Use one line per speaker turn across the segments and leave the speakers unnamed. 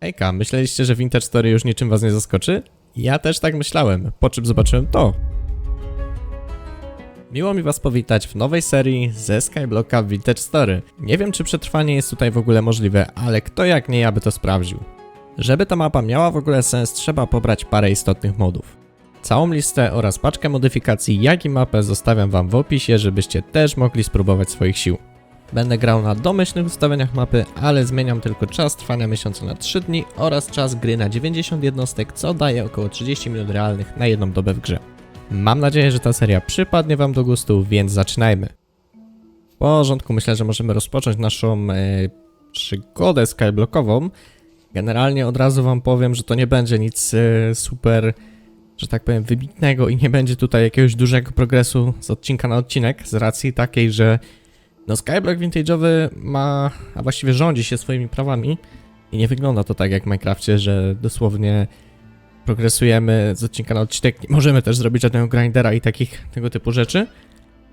Ejka, myśleliście, że Vintage Story już niczym was nie zaskoczy? Ja też tak myślałem, po czym zobaczyłem to. Miło mi was powitać w nowej serii ze Skyblocka Vintage Story. Nie wiem, czy przetrwanie jest tutaj w ogóle możliwe, ale kto jak nie ja by to sprawdził. Żeby ta mapa miała w ogóle sens, trzeba pobrać parę istotnych modów. Całą listę oraz paczkę modyfikacji, jak i mapę zostawiam wam w opisie, żebyście też mogli spróbować swoich sił. Będę grał na domyślnych ustawieniach mapy, ale zmieniam tylko czas trwania miesiąca na 3 dni oraz czas gry na 90 jednostek, co daje około 30 minut realnych na jedną dobę w grze. Mam nadzieję, że ta seria przypadnie wam do gustu, więc zaczynajmy. W porządku, myślę, że możemy rozpocząć naszą e, przygodę skyblockową. Generalnie od razu wam powiem, że to nie będzie nic e, super, że tak powiem, wybitnego i nie będzie tutaj jakiegoś dużego progresu z odcinka na odcinek, z racji takiej, że no Skyblock Vintage'owy ma, a właściwie rządzi się swoimi prawami i nie wygląda to tak jak w Minecrafcie, że dosłownie progresujemy z odcinka na odcinek. Nie możemy też zrobić żadnego grindera i takich tego typu rzeczy.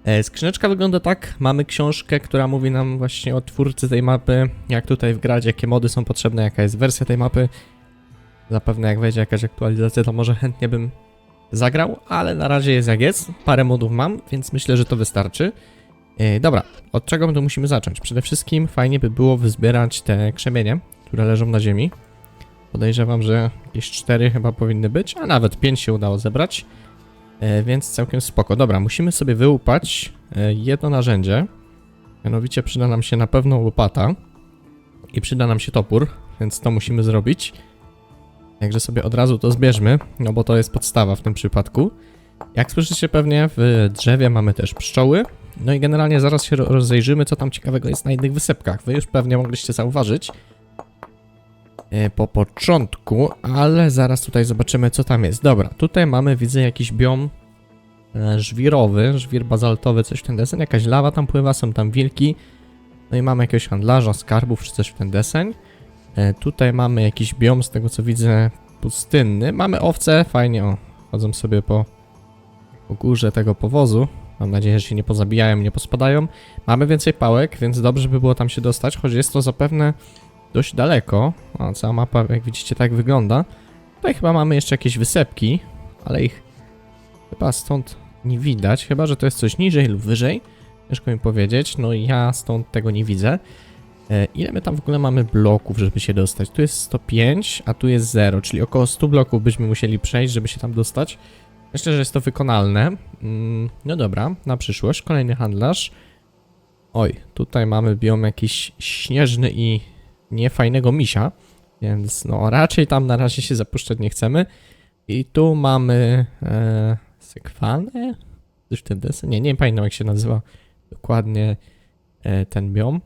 E, Skrzyneczka wygląda tak. Mamy książkę, która mówi nam właśnie o twórcy tej mapy, jak tutaj wgrać, jakie mody są potrzebne, jaka jest wersja tej mapy. Zapewne jak wejdzie jakaś aktualizacja, to może chętnie bym zagrał, ale na razie jest jak jest. Parę modów mam, więc myślę, że to wystarczy. E, dobra, od czego my tu musimy zacząć? Przede wszystkim fajnie by było wyzbierać te krzemienie, które leżą na ziemi. Podejrzewam, że jakieś 4 chyba powinny być, a nawet 5 się udało zebrać. E, więc całkiem spoko. Dobra, musimy sobie wyłupać e, jedno narzędzie. Mianowicie przyda nam się na pewno łopata i przyda nam się topór, więc to musimy zrobić. Także sobie od razu to zbierzmy, no bo to jest podstawa w tym przypadku. Jak słyszycie pewnie, w drzewie mamy też pszczoły. No i generalnie zaraz się ro- rozejrzymy, co tam ciekawego jest na innych wysepkach. Wy już pewnie mogliście zauważyć e, po początku, ale zaraz tutaj zobaczymy, co tam jest. Dobra, tutaj mamy, widzę, jakiś biom e, żwirowy, żwir bazaltowy, coś w ten desen. Jakaś lawa tam pływa, są tam wilki. No i mamy jakiegoś handlarza, skarbów, czy coś w ten deseń. E, tutaj mamy jakiś biom, z tego co widzę, pustynny. Mamy owce, fajnie, o, chodzą sobie po, po górze tego powozu. Mam nadzieję, że się nie pozabijają, nie pospadają. Mamy więcej pałek, więc dobrze by było tam się dostać, choć jest to zapewne dość daleko. A cała mapa, jak widzicie, tak wygląda. Tutaj chyba mamy jeszcze jakieś wysepki, ale ich chyba stąd nie widać, chyba że to jest coś niżej lub wyżej. Ciężko mi powiedzieć, no i ja stąd tego nie widzę. E, ile my tam w ogóle mamy bloków, żeby się dostać? Tu jest 105, a tu jest 0, czyli około 100 bloków byśmy musieli przejść, żeby się tam dostać. Myślę, że jest to wykonalne. Mm, no dobra, na przyszłość. Kolejny handlarz. Oj, tutaj mamy biom jakiś śnieżny i niefajnego misia, więc no raczej tam na razie się zapuszczać nie chcemy. I tu mamy e, sekwanę? Coś ten desen? Nie, nie pamiętam jak się nazywa dokładnie e, ten biom.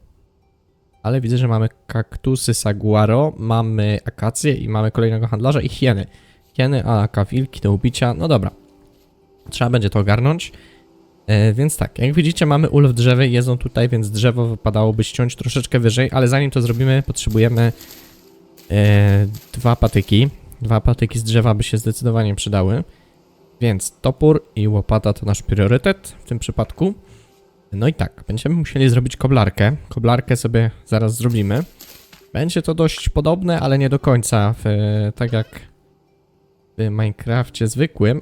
Ale widzę, że mamy kaktusy saguaro, mamy akacje i mamy kolejnego handlarza i hieny. Hieny, a kawilki do ubicia, no dobra. Trzeba będzie to ogarnąć. E, więc tak, jak widzicie mamy ul w drzewie, jedzą tutaj, więc drzewo wypadałoby ściąć troszeczkę wyżej, ale zanim to zrobimy, potrzebujemy e, dwa patyki. Dwa patyki z drzewa by się zdecydowanie przydały. Więc topór i łopata to nasz priorytet w tym przypadku. No i tak, będziemy musieli zrobić koblarkę. Koblarkę sobie zaraz zrobimy. Będzie to dość podobne, ale nie do końca, w, tak jak w Minecrafcie zwykłym,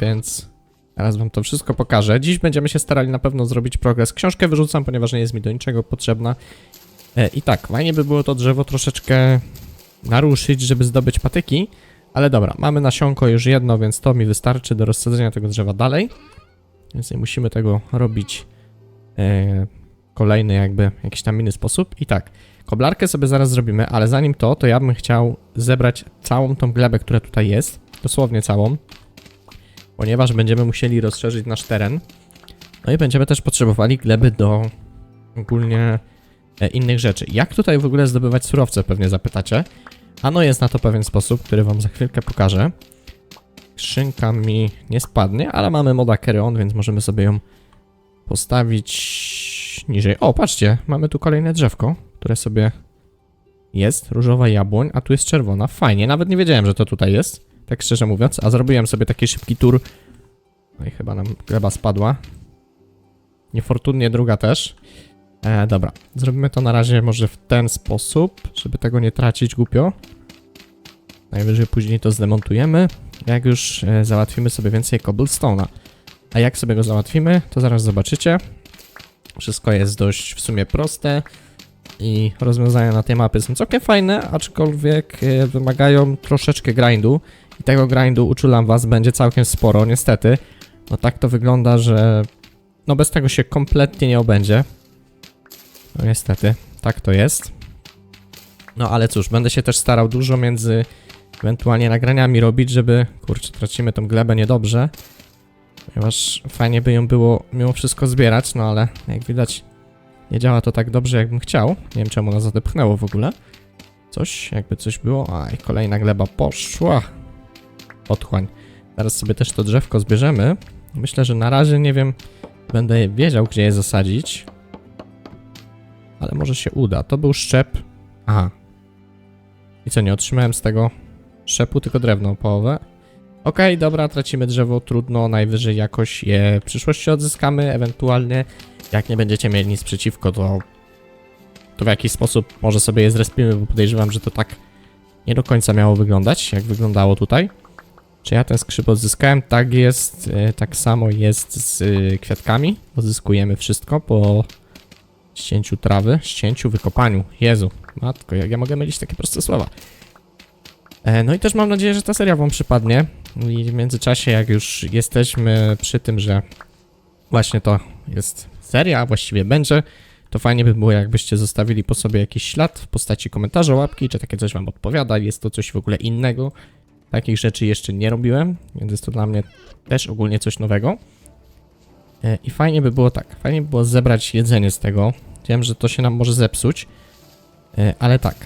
więc Teraz wam to wszystko pokażę. Dziś będziemy się starali na pewno zrobić progres. Książkę wyrzucam, ponieważ nie jest mi do niczego potrzebna. E, I tak, fajnie by było to drzewo troszeczkę naruszyć, żeby zdobyć patyki. Ale dobra, mamy nasionko już jedno, więc to mi wystarczy do rozsadzenia tego drzewa dalej. Więc nie musimy tego robić e, kolejny jakby jakiś tam inny sposób. I tak, koblarkę sobie zaraz zrobimy, ale zanim to, to ja bym chciał zebrać całą tą glebę, która tutaj jest. Dosłownie całą ponieważ będziemy musieli rozszerzyć nasz teren. No i będziemy też potrzebowali gleby do ogólnie e, innych rzeczy. Jak tutaj w ogóle zdobywać surowce, pewnie zapytacie. Ano jest na to pewien sposób, który wam za chwilkę pokażę. Skrzynka mi nie spadnie, ale mamy moda carry on, więc możemy sobie ją postawić niżej. O, patrzcie, mamy tu kolejne drzewko, które sobie jest. Różowa jabłoń, a tu jest czerwona. Fajnie, nawet nie wiedziałem, że to tutaj jest tak szczerze mówiąc, a zrobiłem sobie taki szybki tur. No i chyba nam gleba spadła. Niefortunnie druga też. E, dobra, zrobimy to na razie może w ten sposób, żeby tego nie tracić głupio. Najwyżej później to zdemontujemy, jak już e, załatwimy sobie więcej cobblestone'a. A jak sobie go załatwimy, to zaraz zobaczycie. Wszystko jest dość w sumie proste i rozwiązania na tej mapy są całkiem fajne, aczkolwiek e, wymagają troszeczkę grindu i tego grindu uczulam was będzie całkiem sporo, niestety. No tak to wygląda, że no bez tego się kompletnie nie obędzie. No niestety, tak to jest. No ale cóż, będę się też starał dużo między ewentualnie nagraniami robić, żeby... Kurczę, tracimy tą glebę niedobrze. Ponieważ fajnie by ją było mimo wszystko zbierać, no ale jak widać nie działa to tak dobrze jakbym chciał. Nie wiem czemu ona zadepchnęło w ogóle. Coś, jakby coś było. Aj, kolejna gleba poszła. Otchłań. Teraz sobie też to drzewko zbierzemy. Myślę, że na razie nie wiem, będę wiedział gdzie je zasadzić. Ale może się uda. To był szczep. Aha. I co, nie otrzymałem z tego szczepu, tylko drewno połowę. Okej, dobra, tracimy drzewo, trudno, najwyżej jakoś je w przyszłości odzyskamy, ewentualnie jak nie będziecie mieli nic przeciwko, to, to w jakiś sposób może sobie je zrespimy, bo podejrzewam, że to tak nie do końca miało wyglądać, jak wyglądało tutaj. Czy ja ten skrzyp odzyskałem? Tak jest, e, tak samo jest z e, kwiatkami. Odzyskujemy wszystko po ścięciu trawy, ścięciu, wykopaniu. Jezu, matko, jak ja mogę mylić takie proste słowa. E, No i też mam nadzieję, że ta seria wam przypadnie. I w międzyczasie, jak już jesteśmy przy tym, że właśnie to jest seria, a właściwie będzie, to fajnie by było, jakbyście zostawili po sobie jakiś ślad w postaci komentarza, łapki, czy takie coś wam odpowiada, jest to coś w ogóle innego. Takich rzeczy jeszcze nie robiłem, więc jest to dla mnie też ogólnie coś nowego. E, I fajnie by było tak, fajnie by było zebrać jedzenie z tego. Wiem, że to się nam może zepsuć, e, ale tak,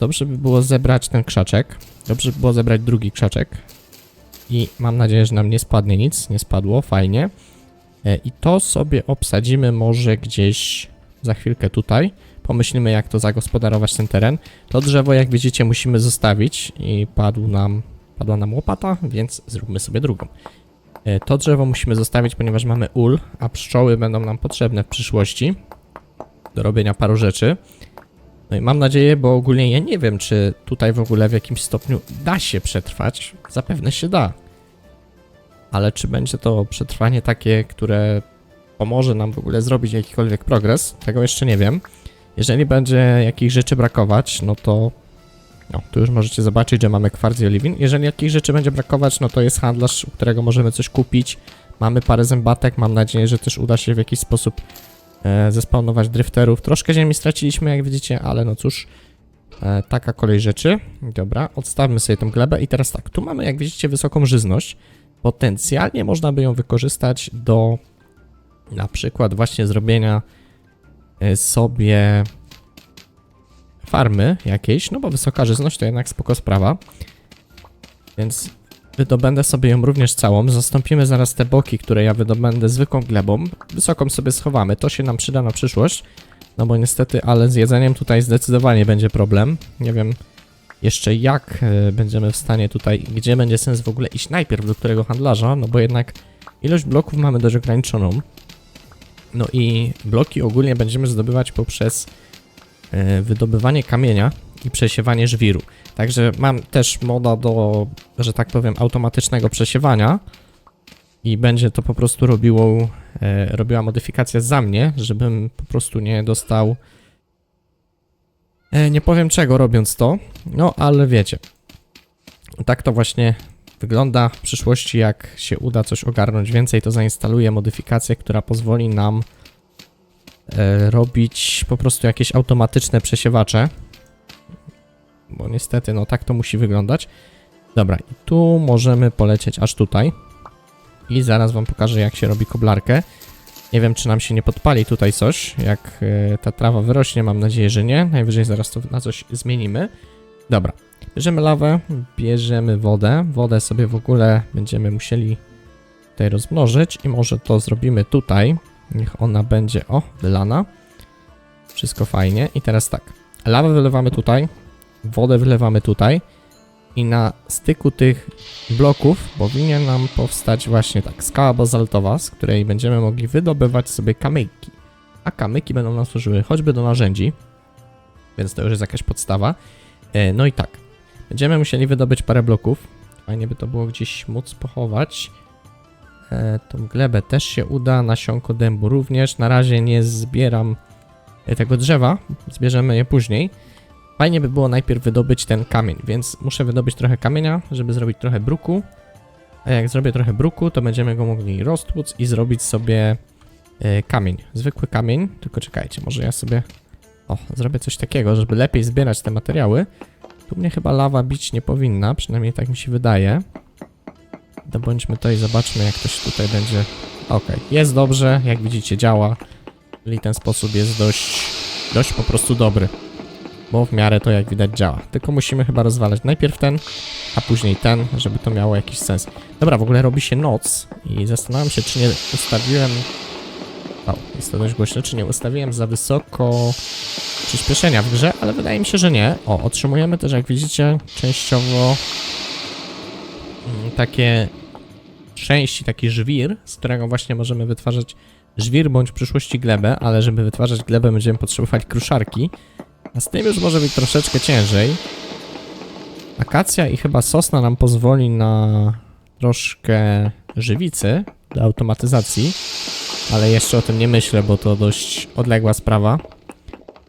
dobrze by było zebrać ten krzaczek, dobrze by było zebrać drugi krzaczek i mam nadzieję, że nam nie spadnie nic, nie spadło, fajnie. E, I to sobie obsadzimy może gdzieś za chwilkę tutaj. Pomyślimy, jak to zagospodarować ten teren. To drzewo, jak widzicie, musimy zostawić i padł nam, padła nam łopata, więc zróbmy sobie drugą. E, To drzewo musimy zostawić, ponieważ mamy ul, a pszczoły będą nam potrzebne w przyszłości do robienia paru rzeczy. No i mam nadzieję, bo ogólnie ja nie wiem, czy tutaj w ogóle w jakimś stopniu da się przetrwać. Zapewne się da. Ale czy będzie to przetrwanie takie, które pomoże nam w ogóle zrobić jakikolwiek progres, tego jeszcze nie wiem. Jeżeli będzie jakichś rzeczy brakować, no to no, tu już możecie zobaczyć, że mamy kwarc i oliwin. Jeżeli jakichś rzeczy będzie brakować, no to jest handlarz, u którego możemy coś kupić. Mamy parę zębatek, mam nadzieję, że też uda się w jakiś sposób e, zespawnować drifterów. Troszkę ziemi straciliśmy, jak widzicie, ale no cóż, e, taka kolej rzeczy. Dobra, odstawmy sobie tą glebę i teraz tak, tu mamy, jak widzicie, wysoką żyzność. Potencjalnie można by ją wykorzystać do na przykład właśnie zrobienia e, sobie farmy jakiejś, no bo wysoka żyzność to jednak spoko sprawa. Więc wydobędę sobie ją również całą. Zastąpimy zaraz te boki, które ja wydobędę zwykłą glebą. Wysoką sobie schowamy, to się nam przyda na przyszłość. No bo niestety, ale z jedzeniem tutaj zdecydowanie będzie problem. Nie wiem jeszcze jak e, będziemy w stanie tutaj, gdzie będzie sens w ogóle iść najpierw do którego handlarza, no bo jednak ilość bloków mamy dość ograniczoną. No i bloki ogólnie będziemy zdobywać poprzez wydobywanie kamienia i przesiewanie żwiru. Także mam też moda do, że tak powiem, automatycznego przesiewania i będzie to po prostu robiło, e, robiła modyfikacja za mnie, żebym po prostu nie dostał e, nie powiem czego robiąc to, no ale wiecie. Tak to właśnie wygląda w przyszłości, jak się uda coś ogarnąć więcej, to zainstaluję modyfikację, która pozwoli nam e, robić po prostu jakieś automatyczne przesiewacze. Bo niestety, no tak to musi wyglądać. Dobra, i tu możemy polecieć aż tutaj. I zaraz wam pokażę, jak się robi koblarkę. Nie wiem, czy nam się nie podpali tutaj coś, jak e, ta trawa wyrośnie, mam nadzieję, że nie. Najwyżej zaraz to na coś zmienimy. Dobra, bierzemy lawę, bierzemy wodę. Wodę sobie w ogóle będziemy musieli tutaj rozmnożyć i może to zrobimy tutaj. Niech ona będzie, o, wylana. Wszystko fajnie. I teraz tak, lawę wylewamy tutaj, wodę wylewamy tutaj i na styku tych bloków powinien nam powstać właśnie tak skała bazaltowa, z której będziemy mogli wydobywać sobie kamyki. A kamyki będą nam służyły choćby do narzędzi, więc to już jest jakaś podstawa. E, No i tak, Będziemy musieli wydobyć parę bloków. Fajnie by to było gdzieś móc pochować. E, tą glebę też się uda, nasionko dębu również. Na razie nie zbieram e, tego drzewa, zbierzemy je później. Fajnie by było najpierw wydobyć ten kamień, więc muszę wydobyć trochę kamienia, żeby zrobić trochę bruku. A jak zrobię trochę bruku, to będziemy go mogli roztłuc i zrobić sobie e, kamień. Zwykły kamień, tylko czekajcie, może ja sobie... O, zrobię coś takiego, żeby lepiej zbierać te materiały. Tu mnie chyba lawa bić nie powinna, przynajmniej tak mi się wydaje. Dobądźmy to i zobaczmy jak to się tutaj będzie... Okej, jest dobrze, jak widzicie działa. Czyli ten sposób jest dość, dość po prostu dobry. Bo w miarę to jak widać działa. Tylko musimy chyba rozwalać najpierw ten, a później ten, żeby to miało jakiś sens. Dobra, w ogóle robi się noc i zastanawiam się, czy nie ustawiłem... O, jest to dość głośno, czy nie ustawiłem za wysoko przyspieszenia w grze, ale wydaje mi się, że nie. O, otrzymujemy też, jak widzicie, częściowo mm, takie części, taki żwir, z którego właśnie możemy wytwarzać żwir bądź w przyszłości glebę, ale żeby wytwarzać glebę będziemy potrzebować kruszarki, a z tym już może być troszeczkę ciężej. Akacja i chyba sosna nam pozwoli na troszkę żywicy do automatyzacji, ale jeszcze o tym nie myślę, bo to dość odległa sprawa.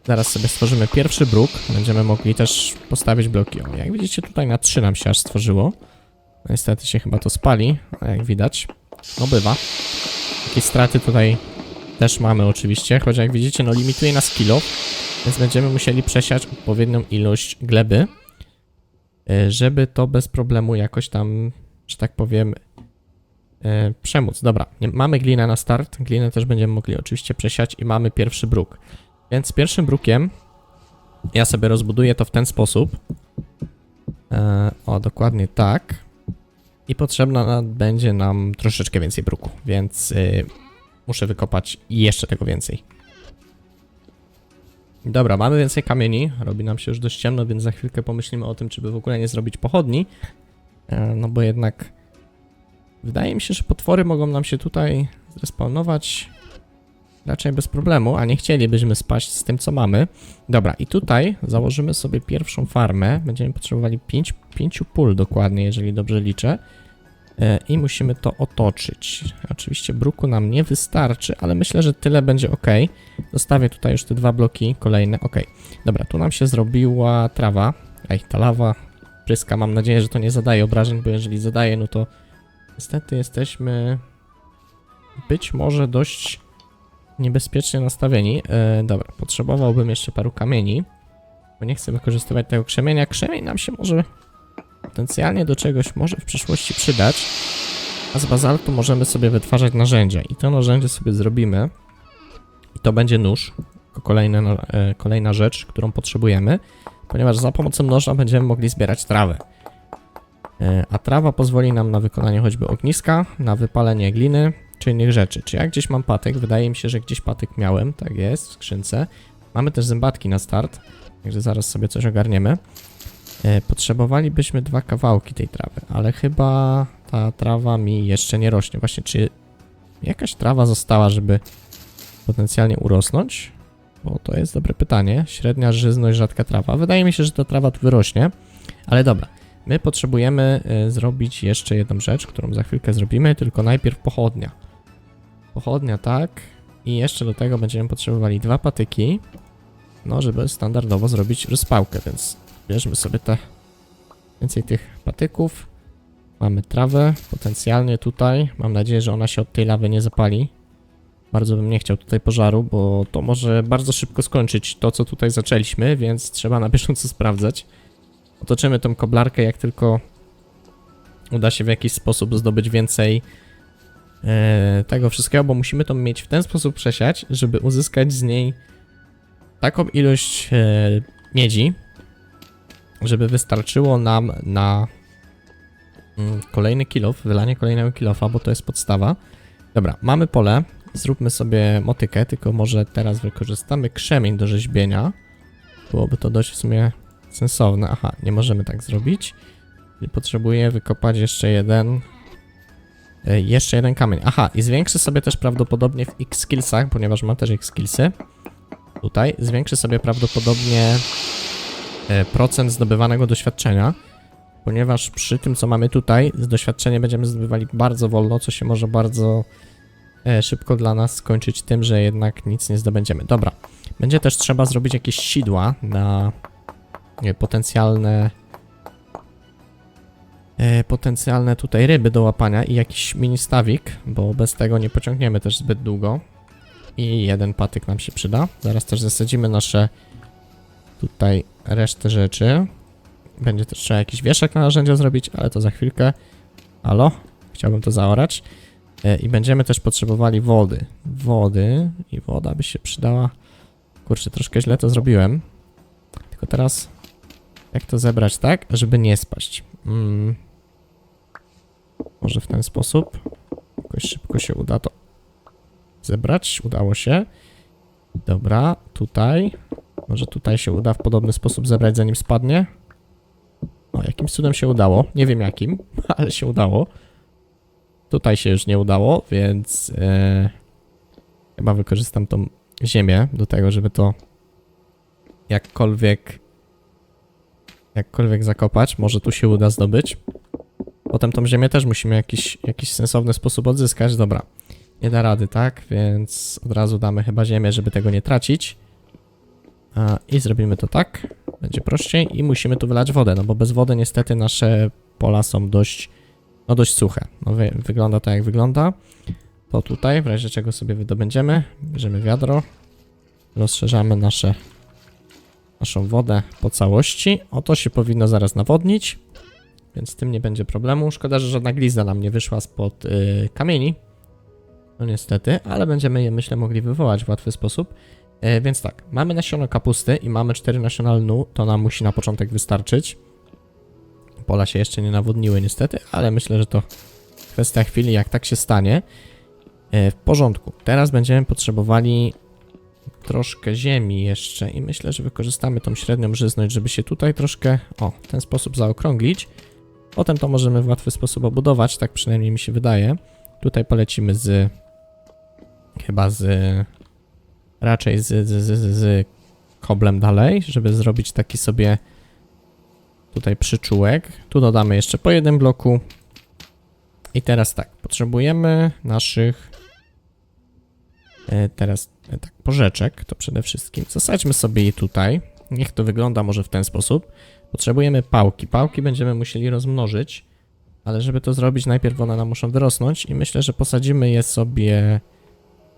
Zaraz sobie stworzymy pierwszy bruk. Będziemy mogli też postawić bloki. O, jak widzicie tutaj na 3 nam się aż stworzyło. Niestety się chyba to spali, jak widać, no bywa. Jakieś straty tutaj też mamy oczywiście, choć jak widzicie, no limituje nas kilo, więc będziemy musieli przesiać odpowiednią ilość gleby, y, żeby to bez problemu jakoś tam, że tak powiem, y, przemóc. Dobra, mamy glinę na start, glinę też będziemy mogli oczywiście przesiać i mamy pierwszy bruk. Więc pierwszym brukiem ja sobie rozbuduję to w ten sposób. E, o, dokładnie tak. I potrzebna na- będzie nam troszeczkę więcej bruku, więc y, muszę wykopać jeszcze tego więcej. Dobra, mamy więcej kamieni. Robi nam się już dość ciemno, więc za chwilkę pomyślimy o tym, czy by w ogóle nie zrobić pochodni. E, no bo jednak wydaje mi się, że potwory mogą nam się tutaj zrespawnować raczej bez problemu, a nie chcielibyśmy spaść z tym, co mamy. Dobra, i tutaj założymy sobie pierwszą farmę. Będziemy potrzebowali 5, 5 pól dokładnie, jeżeli dobrze liczę. E, I musimy to otoczyć. Oczywiście bruku nam nie wystarczy, ale myślę, że tyle będzie ok. Zostawię tutaj już te dwa bloki kolejne. Ok, dobra, tu nam się zrobiła trawa. Ej, ta lawa pryska. Mam nadzieję, że to nie zadaje obrażeń, bo jeżeli zadaje, no to niestety jesteśmy być może dość niebezpiecznie nastawieni. E, dobra, potrzebowałbym jeszcze paru kamieni, bo nie chcę wykorzystywać tego krzemienia. Krzemień nam się może potencjalnie do czegoś może w przyszłości przydać, a z bazaltu możemy sobie wytwarzać narzędzia i to narzędzie sobie zrobimy i to będzie nóż, kolejne, e, kolejna rzecz, którą potrzebujemy, ponieważ za pomocą noża będziemy mogli zbierać trawę. E, A trawa pozwoli nam na wykonanie choćby ogniska, na wypalenie gliny, czy innych rzeczy. Czy ja gdzieś mam patyk? Wydaje mi się, że gdzieś patyk miałem, tak jest, w skrzynce. Mamy też zębatki na start, także zaraz sobie coś ogarniemy. E, Potrzebowalibyśmy dwa kawałki tej trawy, ale chyba ta trawa mi jeszcze nie rośnie. Właśnie, czy jakaś trawa została, żeby potencjalnie urosnąć? Bo to jest dobre pytanie. Średnia żyzność, rzadka trawa. Wydaje mi się, że ta trawa tu wyrośnie, ale dobra. My potrzebujemy e, zrobić jeszcze jedną rzecz, którą za chwilkę zrobimy, tylko najpierw pochodnia. Pochodnia, tak. I jeszcze do tego będziemy potrzebowali dwa patyki, no żeby standardowo zrobić rozpałkę, więc bierzmy sobie te więcej tych patyków. Mamy trawę potencjalnie tutaj. Mam nadzieję, że ona się od tej lawy nie zapali. Bardzo bym nie chciał tutaj pożaru, bo to może bardzo szybko skończyć to, co tutaj zaczęliśmy, więc trzeba na bieżąco sprawdzać. Otoczymy tą koblarkę, jak tylko uda się w jakiś sposób zdobyć więcej tego wszystkiego, bo musimy to mieć w ten sposób przesiać, żeby uzyskać z niej taką ilość e, miedzi, żeby wystarczyło nam na mm, kolejny kilof, wylanie kolejnego kilofa, bo to jest podstawa. Dobra, mamy pole, zróbmy sobie motykę, tylko może teraz wykorzystamy krzemień do rzeźbienia. Byłoby to dość w sumie sensowne. Aha, nie możemy tak zrobić. Potrzebuję wykopać jeszcze jeden. E, Jeszcze jeden kamień. Aha, i zwiększę sobie też prawdopodobnie w X skillsach, ponieważ mam też X skillsy. Tutaj zwiększę sobie prawdopodobnie e, procent zdobywanego doświadczenia, ponieważ przy tym, co mamy tutaj, z doświadczenia będziemy zdobywali bardzo wolno, co się może bardzo e, szybko dla nas skończyć tym, że jednak nic nie zdobędziemy. Dobra, będzie też trzeba zrobić jakieś sidła na potencjalne potencjalne tutaj ryby do łapania i jakiś mini stawik, bo bez tego nie pociągniemy też zbyt długo. I jeden patyk nam się przyda. Zaraz też zasadzimy nasze tutaj resztę rzeczy. Będzie też trzeba jakiś wieszak na narzędzia zrobić, ale to za chwilkę. Halo? Chciałbym to zaorać. E, I będziemy też potrzebowali wody. Wody i woda by się przydała. Kurczę, troszkę źle to zrobiłem. Tylko teraz jak to zebrać tak, żeby nie spaść? Mm. Może w ten sposób? Jakoś szybko się uda to zebrać. Udało się. Dobra, tutaj. Może tutaj się uda w podobny sposób zebrać, zanim spadnie. O, jakimś cudem się udało. Nie wiem jakim, ale się udało. Tutaj się już nie udało, więc e, chyba wykorzystam tą ziemię do tego, żeby to jakkolwiek jakkolwiek zakopać. Może tu się uda zdobyć. Potem tą ziemię też musimy jakiś, jakiś sensowny sposób odzyskać. Dobra, nie da rady, tak? Więc od razu damy chyba ziemię, żeby tego nie tracić. A, I zrobimy to tak. Będzie prościej i musimy tu wylać wodę, no bo bez wody niestety nasze pola są dość, no dość suche. No wy, wygląda to jak wygląda. To tutaj, w razie czego sobie wydobędziemy, bierzemy wiadro, rozszerzamy nasze, naszą wodę po całości. Oto się powinno zaraz nawodnić, więc z tym nie będzie problemu. Szkoda, że żadna glizda nam nie wyszła spod y, kamieni. No niestety, ale będziemy je myślę mogli wywołać w łatwy sposób. E, więc tak, mamy nasiono kapusty i mamy 4 nasiona lnu, to nam musi na początek wystarczyć. Pola się jeszcze nie nawodniły niestety, ale myślę, że to kwestia chwili, jak tak się stanie. E, w porządku, teraz będziemy potrzebowali troszkę ziemi jeszcze i myślę, że wykorzystamy tą średnią żyzność, żeby się tutaj troszkę, o, w ten sposób zaokrąglić. Potem to możemy w łatwy sposób obudować, tak przynajmniej mi się wydaje. Tutaj polecimy z, chyba z raczej z, z, z, z, koblem dalej, żeby zrobić taki sobie tutaj przyczółek. Tu dodamy jeszcze po jednym bloku. I teraz tak, potrzebujemy naszych e, teraz e, tak, porzeczek, to przede wszystkim. Zasadźmy sobie je tutaj. Niech to wygląda może w ten sposób. Potrzebujemy pałki. Pałki będziemy musieli rozmnożyć, ale żeby to zrobić, najpierw one nam muszą wyrosnąć i myślę, że posadzimy je sobie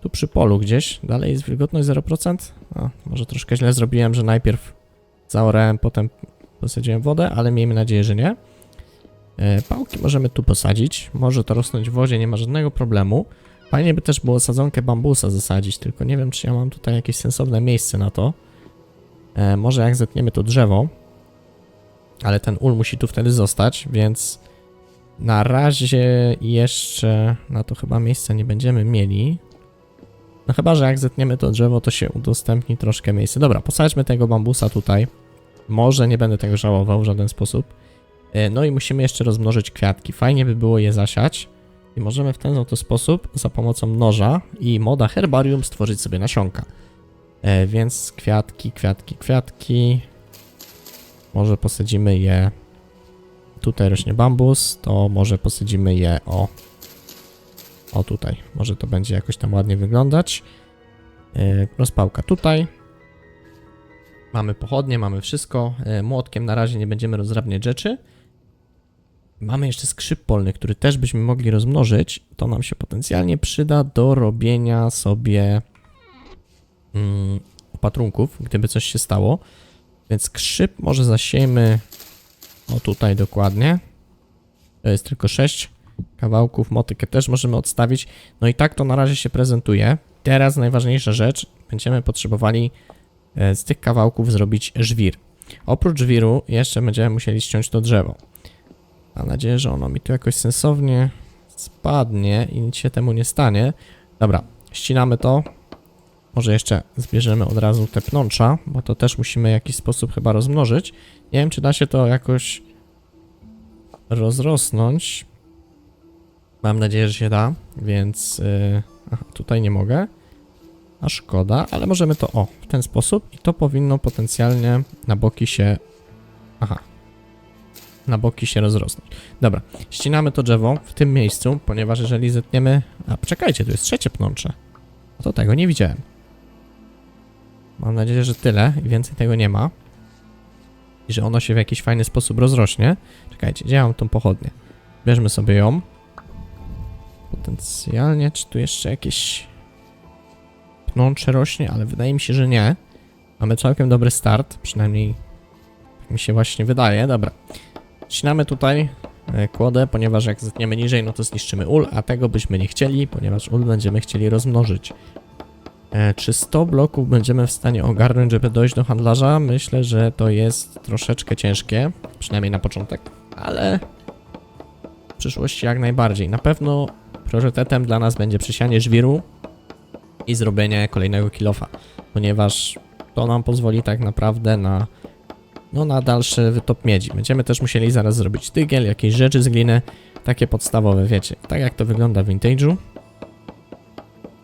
tu przy polu gdzieś. Dalej jest wilgotność 0%. A, może troszkę źle zrobiłem, że najpierw zaorałem, potem posadziłem wodę, ale miejmy nadzieję, że nie. E, pałki możemy tu posadzić. Może to rosnąć w wodzie, nie ma żadnego problemu. Fajnie by też było sadzonkę bambusa zasadzić, tylko nie wiem, czy ja mam tutaj jakieś sensowne miejsce na to. E, może jak zetniemy to drzewo, ale ten ul musi tu wtedy zostać, więc na razie jeszcze na to chyba miejsca nie będziemy mieli. No chyba, że jak zetniemy to drzewo, to się udostępni troszkę miejsce. Dobra, posadźmy tego bambusa tutaj. Może nie będę tego żałował w żaden sposób. E, No i musimy jeszcze rozmnożyć kwiatki. Fajnie by było je zasiać. I możemy w ten oto sposób za pomocą noża i moda herbarium stworzyć sobie nasionka. E, więc kwiatki, kwiatki, kwiatki. Może posadzimy je. Tutaj rośnie bambus, to może posadzimy je o. O tutaj. Może to będzie jakoś tam ładnie wyglądać. E, rozpałka tutaj. Mamy pochodnie, mamy wszystko. E, młotkiem na razie nie będziemy rozdrabniać rzeczy. Mamy jeszcze skrzyp polny, który też byśmy mogli rozmnożyć. To nam się potencjalnie przyda do robienia sobie mm, opatrunków, gdyby coś się stało. Więc skrzyp może zasiejmy o tutaj dokładnie. To jest tylko 6 kawałków. Motykę też możemy odstawić. No i tak to na razie się prezentuje. Teraz najważniejsza rzecz. Będziemy potrzebowali e, z tych kawałków zrobić żwir. Oprócz żwiru jeszcze będziemy musieli ściąć to drzewo. Mam nadzieję, że ono mi tu jakoś sensownie spadnie i nic się temu nie stanie. Dobra, ścinamy to. Może jeszcze zbierzemy od razu te pnącza, bo to też musimy w jakiś sposób chyba rozmnożyć. Nie wiem, czy da się to jakoś rozrosnąć. Mam nadzieję, że się da, więc yy, aha, tutaj nie mogę. A szkoda, ale możemy to o, w ten sposób i to powinno potencjalnie na boki się Aha. Na boki się rozrosnąć. Dobra, ścinamy to drzewo w tym miejscu, ponieważ jeżeli zetniemy... A, poczekajcie, tu jest trzecie pnącze. To tego nie widziałem. Mam nadzieję, że tyle i więcej tego nie ma. I że ono się w jakiś fajny sposób rozrośnie. Czekajcie, gdzie mam tą pochodnię? Bierzmy sobie ją. Potencjalnie, czy tu jeszcze jakieś pnącze rośnie, ale wydaje mi się, że nie. Mamy całkiem dobry start, przynajmniej tak mi się właśnie wydaje. Dobra. Ścinamy tutaj e, kłodę, ponieważ jak zetniemy niżej, no to zniszczymy ul, a tego byśmy nie chcieli, ponieważ ul będziemy chcieli rozmnożyć. E, czy 100 bloków będziemy w stanie ogarnąć, żeby dojść do handlarza? Myślę, że to jest troszeczkę ciężkie, przynajmniej na początek, ale w przyszłości jak najbardziej. Na pewno priorytetem dla nas będzie przysianie żwiru i zrobienie kolejnego kilofa, ponieważ to nam pozwoli tak naprawdę na no na dalszy wytop miedzi. Będziemy też musieli zaraz zrobić tygiel, jakieś rzeczy z gliny, takie podstawowe, wiecie, tak jak to wygląda w vintage'u.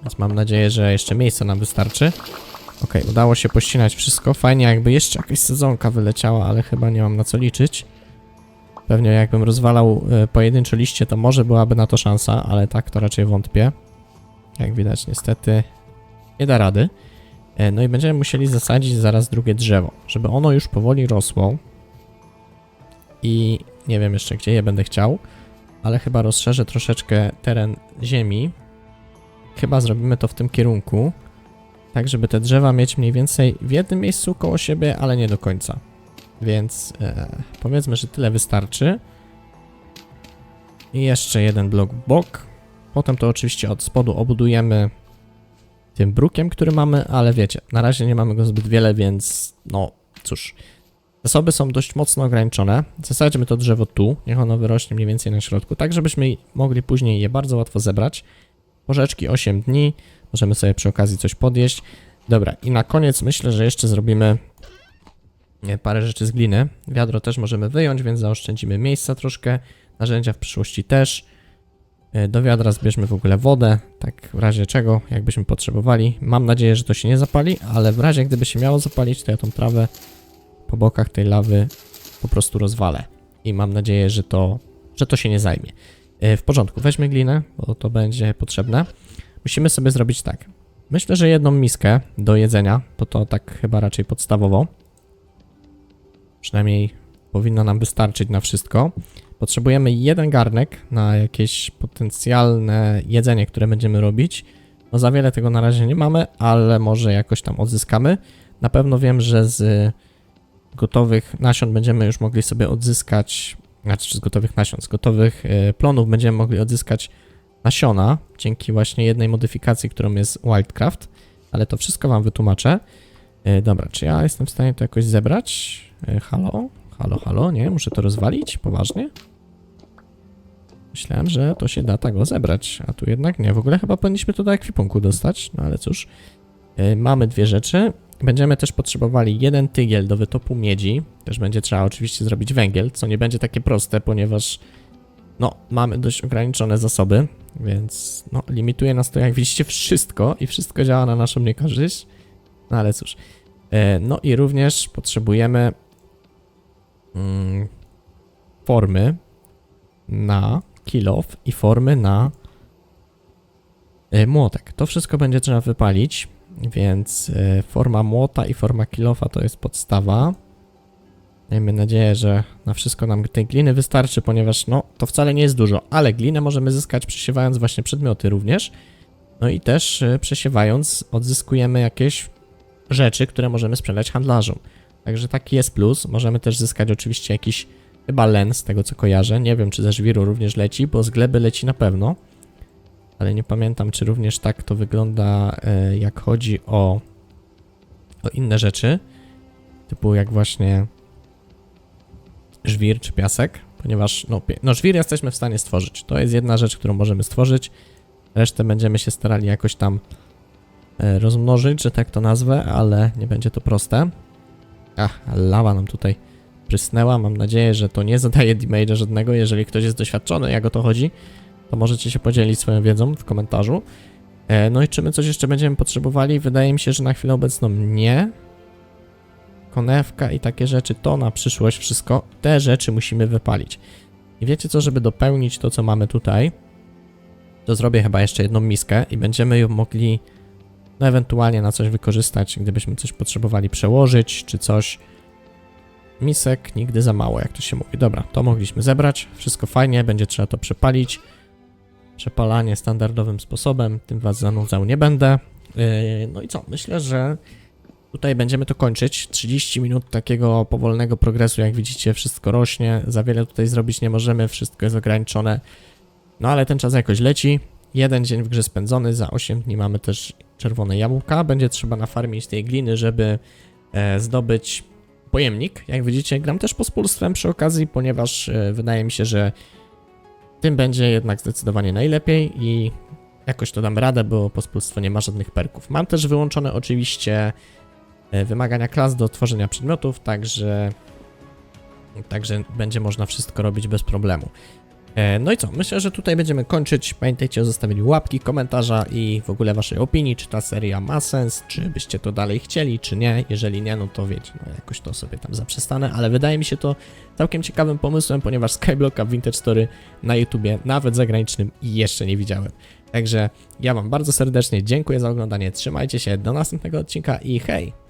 Więc mam nadzieję, że jeszcze miejsca nam wystarczy. Okej, udało się pościnać wszystko. Fajnie jakby jeszcze jakaś sezonka wyleciała, ale chyba nie mam na co liczyć. Pewnie jakbym rozwalał e, pojedyncze liście, to może byłaby na to szansa, ale tak to raczej wątpię. Jak widać, niestety nie da rady. E, No i będziemy musieli zasadzić zaraz drugie drzewo, żeby ono już powoli rosło. I nie wiem jeszcze gdzie je będę chciał, ale chyba rozszerzę troszeczkę teren ziemi. Chyba zrobimy to w tym kierunku, tak żeby te drzewa mieć mniej więcej w jednym miejscu koło siebie, ale nie do końca. Więc e, powiedzmy, że tyle wystarczy. I jeszcze jeden blok bok. Potem to oczywiście od spodu obudujemy tym brukiem, który mamy, ale wiecie, na razie nie mamy go zbyt wiele, więc no cóż. Zasoby są dość mocno ograniczone. Zasadźmy to drzewo tu, niech ono wyrośnie mniej więcej na środku, tak żebyśmy mogli później je bardzo łatwo zebrać. Porzeczki 8 dni, możemy sobie przy okazji coś podjeść. Dobra, i na koniec myślę, że jeszcze zrobimy parę rzeczy z gliny. Wiadro też możemy wyjąć, więc zaoszczędzimy miejsca troszkę. Narzędzia w przyszłości też. E, Do wiadra zbierzmy w ogóle wodę, tak w razie czego, jakbyśmy potrzebowali. Mam nadzieję, że to się nie zapali, ale w razie gdyby się miało zapalić, to ja tą trawę po bokach tej lawy po prostu rozwalę. I mam nadzieję, że to, że to się nie zajmie. E, W porządku, weźmy glinę, bo to będzie potrzebne. Musimy sobie zrobić tak. Myślę, że jedną miskę do jedzenia, bo to tak chyba raczej podstawowo. Przynajmniej powinno nam wystarczyć na wszystko. Potrzebujemy jeden garnek na jakieś potencjalne jedzenie, które będziemy robić. No za wiele tego na razie nie mamy, ale może jakoś tam odzyskamy. Na pewno wiem, że z gotowych nasion będziemy już mogli sobie odzyskać, znaczy z gotowych nasion, z gotowych e, plonów będziemy mogli odzyskać nasiona, dzięki właśnie jednej modyfikacji, którą jest Wildcraft, ale to wszystko wam wytłumaczę. E, dobra, czy ja jestem w stanie to jakoś zebrać? E, halo? Halo, halo, nie? Muszę to rozwalić? Poważnie? Myślałem, że to się da tego zebrać, a tu jednak nie. W ogóle chyba powinniśmy to do ekwipunku dostać, no ale cóż. Mamy dwie rzeczy. Będziemy też potrzebowali jeden tygiel do wytopu miedzi. Też będzie trzeba oczywiście zrobić węgiel, co nie będzie takie proste, ponieważ no, mamy dość ograniczone zasoby, więc no, limituje nas to jak widzicie wszystko i wszystko działa na naszą niekorzyść. No ale cóż. E, no i również potrzebujemy mm, formy na kilof i formy na e, młotek. To wszystko będzie trzeba wypalić, więc e, forma młota i forma kilofa to jest podstawa. Miejmy nadzieję, że na wszystko nam tej gliny wystarczy, ponieważ no to wcale nie jest dużo, ale glinę możemy zyskać przesiewając właśnie przedmioty również. No i też e, przesiewając odzyskujemy jakieś rzeczy, które możemy sprzedać handlarzom. Także taki jest plus. Możemy też zyskać oczywiście jakiś chyba len z tego co kojarzę. Nie wiem czy ze żwiru również leci, bo z gleby leci na pewno. Ale nie pamiętam czy również tak to wygląda e, jak chodzi o, o inne rzeczy. Typu jak właśnie żwir czy piasek, ponieważ no, no żwir jesteśmy w stanie stworzyć. To jest jedna rzecz, którą możemy stworzyć. Resztę będziemy się starali jakoś tam e, rozmnożyć, że tak to nazwę, ale nie będzie to proste. Ach, lawa nam tutaj prysnęła. Mam nadzieję, że to nie zadaje damage'a żadnego. Jeżeli ktoś jest doświadczony, jak o to chodzi, to możecie się podzielić swoją wiedzą w komentarzu. E, no i czy my coś jeszcze będziemy potrzebowali? Wydaje mi się, że na chwilę obecną nie. konewka i takie rzeczy, to na przyszłość wszystko, te rzeczy musimy wypalić. I wiecie co, żeby dopełnić to, co mamy tutaj, to zrobię chyba jeszcze jedną miskę i będziemy ją mogli no ewentualnie na coś wykorzystać, gdybyśmy coś potrzebowali przełożyć, czy coś. Misek nigdy za mało, jak to się mówi. Dobra, to mogliśmy zebrać, wszystko fajnie, będzie trzeba to przepalić. Przepalanie standardowym sposobem, tym was zanudzał nie będę. Yy, no i co, myślę, że tutaj będziemy to kończyć. 30 minut takiego powolnego progresu, jak widzicie, wszystko rośnie. Za wiele tutaj zrobić nie możemy, wszystko jest ograniczone. No ale ten czas jakoś leci. Jeden dzień w grze spędzony, za 8 dni mamy też czerwone jabłka. Będzie trzeba nafarmić tej gliny, żeby e, zdobyć pojemnik. Jak widzicie, gram też pospólstwem przy okazji, ponieważ e, wydaje mi się, że tym będzie jednak zdecydowanie najlepiej i jakoś to dam radę, bo pospólstwo nie ma żadnych perków. Mam też wyłączone oczywiście e, wymagania klas do tworzenia przedmiotów, także także będzie można wszystko robić bez problemu. E, No i co? Myślę, że tutaj będziemy kończyć. Pamiętajcie o zostawieniu łapki, komentarza i w ogóle waszej opinii, czy ta seria ma sens, czy byście to dalej chcieli, czy nie. Jeżeli nie, no to wiecie, no jakoś to sobie tam zaprzestanę, ale wydaje mi się to całkiem ciekawym pomysłem, ponieważ Skyblocka w Vintage Story na YouTubie, nawet zagranicznym, jeszcze nie widziałem. Także ja wam bardzo serdecznie dziękuję za oglądanie, trzymajcie się, do następnego odcinka i hej!